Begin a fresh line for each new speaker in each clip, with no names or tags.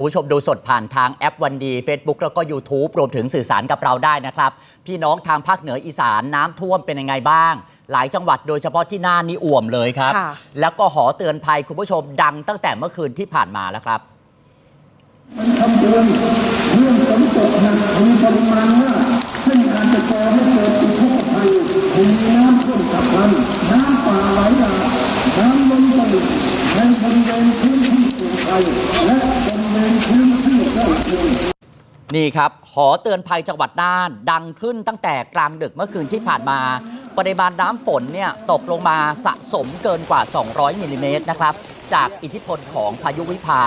คุณผู้ชมดูสดผ่านทางแอปวันดี Facebook แล้วก็ YouTube รวมถึงสื่อสารกับเราได้นะครับ พี่น้องทางภาคเหนืออีสานน้ำท่วมเป็นยังไงบ้าง หลายจังหวัดโดยเฉพาะที่น่านนี่อ่วมเลยครับ
ค่ะ
แล้วก็หอเตือนภัยคุณผู้ชมดังตั้งแต่เมื่อคืนที่ผ่านมาแล้วครับ
คำเตือนเรื่องฝนตกหนักมีปริมาณมาก ซึ่งอาจจะก่อให้เกิดอุทกภัยคือมีน้ำท่วมฉับพลันน้ำป่าไหลหลากน้ำล้นตลิ่งในบริเวณพื้นที่เสี่ยงภัยและบริเวณพื้นที่ใกล้เคียง
นี่ครับหอเตือนภัยจังหวัดน่าน ดังขึ้นตั้งแต่กลางดึกเมื่อคืนที่ผ่านมา ปริมาณน้ำฝนเนี่ยตกลงมาสะสมเกินกว่า 200มิลลิเมตรนะครับ จากอิทธิพลของพายุวิภา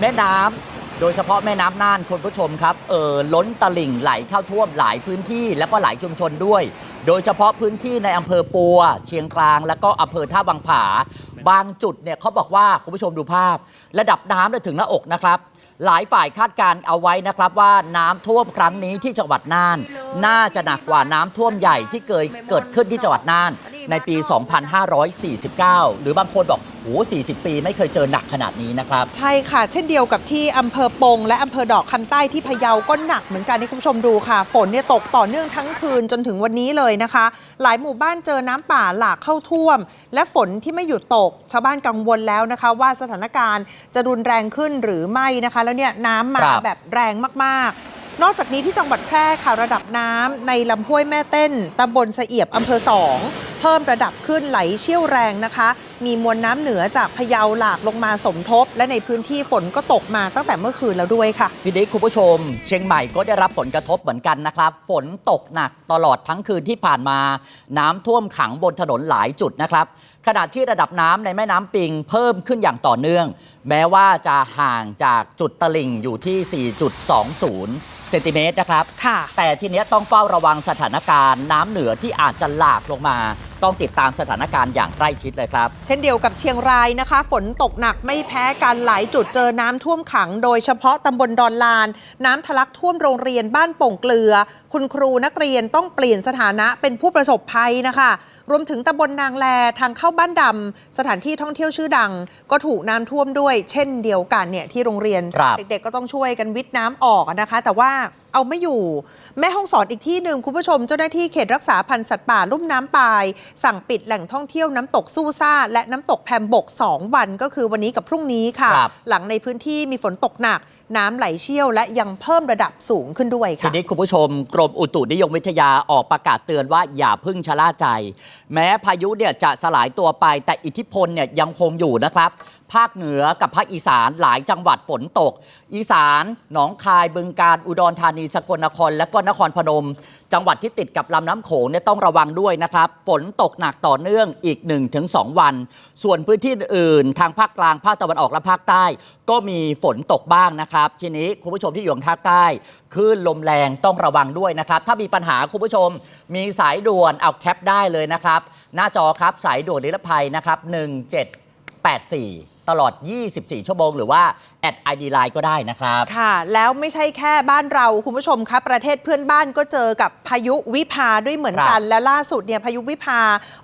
แม่น้ำโดยเฉพาะแม่น้ำน่านคุณผู้ชมครับเออล้นตลิ่งไหลเข้าท่วมหลายพื้นที่แล้วก็หลายชุมชนด้วย โดยเฉพาะพื้นที่ในอำเภอปัว เชียงกลาง แล้วก็อำเภอท่าวังผา บางจุดเนี่ยเขาบอกว่าคุณผู้ชมดูภาพ ระดับน้ำเนี่ยถึงหน้าอกนะครับ หลายฝ่ายคาดการเอาไว้นะครับว่าน้ำท่วมครั้งนี้ที่จังหวัดน่าน น่าจะหนักกว่าน้ำท่วมใหญ่ที่เคยเกิดขึ้นที่จังหวัดน่าน ในปี 2549 หรือบางคนบอก โอ้40ปีไม่เคยเจอหนักขนาดนี้นะครับ
ใช่ค่ะ เช่นเดียวกับที่อำเภอปง และอำเภอดอกคำใต้ที่พะเยาก็หนักเหมือนกันที่คุณผู้ชมดูค่ะ ฝนเนี่ยตกต่อเนื่องทั้งคืนจนถึงวันนี้เลยนะคะ หลายหมู่บ้านเจอน้ำป่าหลากเข้าท่วม และฝนที่ไม่หยุดตก ชาวบ้านกังวลแล้วนะคะ ว่าสถานการณ์จะรุนแรงขึ้นหรือไม่นะคะ แล้วเนี่ยน้ำมา
ครับ
แบบแรงมากๆ นอกจากนี้ที่จังหวัดแพร่ค่ะระดับน้ำในลำห้วยแม่เต้นตำบลสะเอียบอำเภอสองเพิ่มระดับขึ้นไหลเชี่ยวแรงนะคะ มีมวลน้ำเหนือจากพะเยาหลากลงมาสมทบ และในพื้นที่ฝนก็ตกมาตั้งแต่เมื่อคืนแล้วด้วยค่ะ
พี่ดิ๊กคุณผู้ชม เชียงใหม่ก็ได้รับผลกระทบเหมือนกันนะครับ ฝนตกหนักตลอดทั้งคืนที่ผ่านมา น้ำท่วมขังบนถนนหลายจุดนะครับ ขณะที่ระดับน้ำในแม่น้ำปิงเพิ่มขึ้นอย่างต่อเนื่อง แม้ว่าจะห่างจากจุดตลิ่งอยู่ที่ 4.20 เซนติเมตรนะครับ
ค่ะ
แต่ทีเนี้ยต้องเฝ้าระวังสถานการณ์น้ำเหนือที่อาจจะหลากลงมา ต้องติดตามสถานการณ์อย่างใกล้ชิดเลยครับ
เช่นเดียวกับเชียงรายนะคะ ฝนตกหนักไม่แพ้กันหลายจุดเจอน้ำท่วมขัง โดยเฉพาะตำบลดอนลาน น้ำทะลักท่วมโรงเรียนบ้านโป่งเกลือ คุณครูนักเรียนต้องเปลี่ยนสถานะเป็นผู้ประสบภัยนะคะ รวมถึงตำบลนางแลทางเข้าบ้านดำสถานที่ท่องเที่ยวชื่อดัง ก็ถูกน้ำท่วมด้วย เช่นเดียวกันเนี่ยที่โรงเรียน
ครับ
เด็กๆก็ต้องช่วยกันวิทย์น้ำออกนะคะ แต่ว่า เอาไม่อยู่ แม่ห้องสอนอีกที่หนึ่งคุณผู้ชมเจ้าหน้าที่เขตรักษาพันธุ์สัตว์ป่าลุ่มน้ำปาย สั่งปิดแหล่งท่องเที่ยวน้ำตกสู้ซ่า และน้ำตกแพมบก 2 วันก็คือวันนี้กับพรุ่งนี้ค่ะ
ครับ
หลังในพื้นที่มีฝนตกหนัก น้ำไหลเชี่ยว และยังเพิ่มระดับสูงขึ้นด้วย
ที
ค่ะ
นี้คุณผู้ชมกรมอุตุนิยมวิทยาออกประกาศเตือนว่าอย่าพึ่งชะล่าใจ แม้พายุเนี่ยจะสลายตัวไปแต่อิทธิพลเนี่ยยังคงอยู่นะครับ ภาคเหนือกับภาคอีสานหลายจังหวัดฝนตก อีสานหนองคายบึงการอุดรธานีสกลนคร และก็นครพนม จังหวัดที่ติดกับลำน้ำโขงเนี่ยต้องระวังด้วยนะครับ ฝนตกหนักต่อเนื่องอีก 1-2 วัน ส่วนพื้นที่อื่น ทางภาคกลางภาคตะวันออกและภาคใต้ ก็มีฝนตกบ้างนะครับ ทีนี้คุณผู้ชมที่อยู่ทางภาคใต้คลื่นลมแรงต้องระวังด้วยนะครับ ถ้ามีปัญหาคุณผู้ชม มีสายด่วนเอาแคปได้เลยนะครับ หน้าจอครับสายด่วนนิรภัยนะครับ1784 ตลอด 24 ชั่วโมง หรือว่าแอดไอดีไลน์ก็ได้นะครับ
ค่ะ แล้วไม่ใช่แค่บ้านเราคุณผู้ชมคะประเทศเพื่อนบ้านก็เจอกับพายุวิภาด้วยเหมือนกัน
ครับ
และล่าสุดเนี่ยพายุวิภา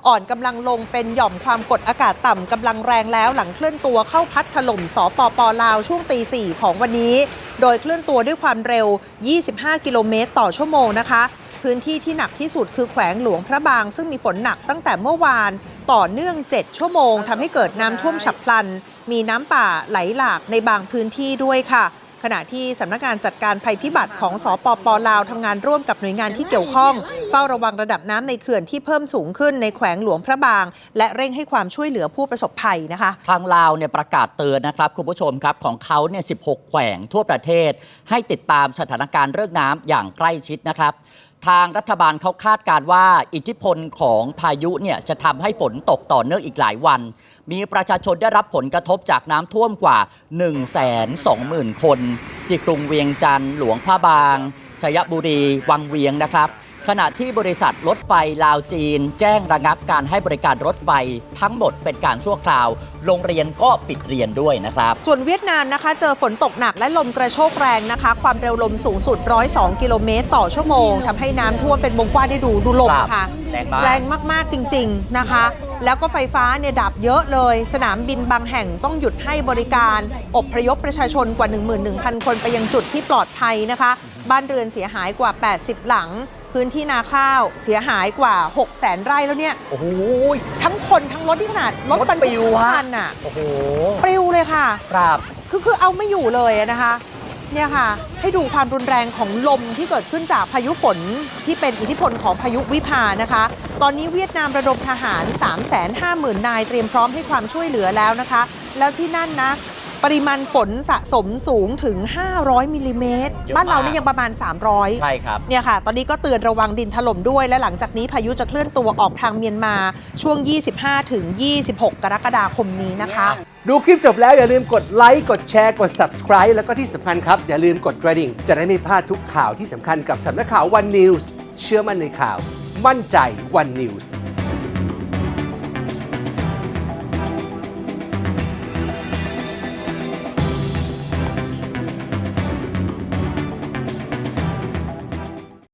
อ่อนกำลังลงเป็นหย่อมความกดอากาศต่ำกำลังแรงแล้วหลังเคลื่อนตัวเข้าพัดถล่มสปปลาวช่วงตีสี่ของวันนี้ โดยเคลื่อนตัวด้วยความเร็ว 25 กิโลเมตรต่อชั่วโมงนะคะ พื้นที่ที่หนักที่สุดคือแขวงหลวงพระบาง ซึ่งมีฝนหนักตั้งแต่เมื่อวานต่อเนื่อง 7 ชั่วโมงทำให้เกิดน้ำท่วมฉับพลัน มีน้ำป่าไหลหลากในบางพื้นที่ด้วยค่ะ ขณะที่สำนักงานจัดการภัยพิบัติของสปปลาวทำงานร่วมกับหน่วยงานที่เกี่ยวข้อง เฝ้าระวังระดับน้ำในเขื่อนที่เพิ่มสูงขึ้นในแขวงหลวงพระบาง และเร่งให้ความช่วยเหลือผู้ประสบภัยนะคะ
ทางลาวเนี่ยประกาศเตือนนะครับคุณผู้ชมครับของเขาเนี่ย16 แขวงทั่วประเทศ ให้ติดตามสถานการณ์เรื่องน้ำอย่างใกล้ชิดนะครับ ทางรัฐบาลเขาคาดการว่าอิทธิพลของพายุเนี่ยจะทำให้ฝนตกต่อเนื่องอีกหลายวัน มีประชาชนได้รับผลกระทบจากน้ำท่วมกว่า 1 2 0 0 0 0 คน ที่กรุงเวียงจันทร์หลวงพระบางชัยบุรี วังเวียงนะครับ ขณะที่บริษัทรถไฟลาวจีน แจ้งระงับการให้บริการรถไฟทั้งหมดเป็นการชั่วคราว โรงเรียนก็ปิดเรียนด้วยนะครับ
ส่วนเวียดนามนะคะ เจอฝนตกหนักและลมกระโชกแรงนะคะ ความเร็วลมสูงสุด 102 กิโลเมตรต่อชั่วโมงทำให้น้ำท่วมเป็นวงกว้างได้ดูดูลม
ครับ
ค่ะ
แรงมาก
แรงมาก ๆ จริง ๆนะคะ แล้วก็ไฟฟ้าเนี่ยดับเยอะเลย สนามบินบางแห่งต้องหยุดให้บริการ อบพยพประชาชนกว่า 11,000 คนไปยังจุดที่ปลอดภัยนะคะ บ้านเรือนเสียหายกว่า 80 หลัง พื้นที่นาข้าวเสียหายกว่า 600,000ไร่แล้วเนี่ย
โอ้โห
ทั้งคนทั้งรถที่ขนาดรถบรร
รถปิ
ทุ
ว
ก
ฮะ
คันน่ะ
โอ้โห
ปลิวเลยค่ะ
ครับ
คือคือเอาไม่อยู่เลยอะนะคะ เนี่ยค่ะ ให้ดูความรุนแรงของลมที่เกิดขึ้นจากพายุฝนที่เป็นอิทธิพลของพายุวิภานะคะ ตอนนี้เวียดนามระดมทหาร 350,000นายเตรียมพร้อมให้ความช่วยเหลือแล้วนะคะ แล้วที่นั่นนะ ปริมาณฝนสะสมสูงถึง 500มิลลิเมตร
เยอะมาก
บ้านเรานี่ยังประมาณ 300
ใช่ครับ
เนี่ยค่ะ ตอนนี้ก็เตือนระวังดินถล่มด้วย และหลังจากนี้พายุจะเคลื่อนตัวออกทางเมียนมาช่วง 25 ถึง 26 กรกฎาคมนี้นะคะ
ดูคลิปจบแล้วอย่าลืมกดไลค์กดแชร์กด subscribe แล้วก็ที่สำคัญครับ อย่าลืมกดกระดิ่ง จะได้ไม่พลาดทุกข่าวที่สำคัญกับสำนักข่าว One News เชื่อมั่นในข่าว มั่นใจ One News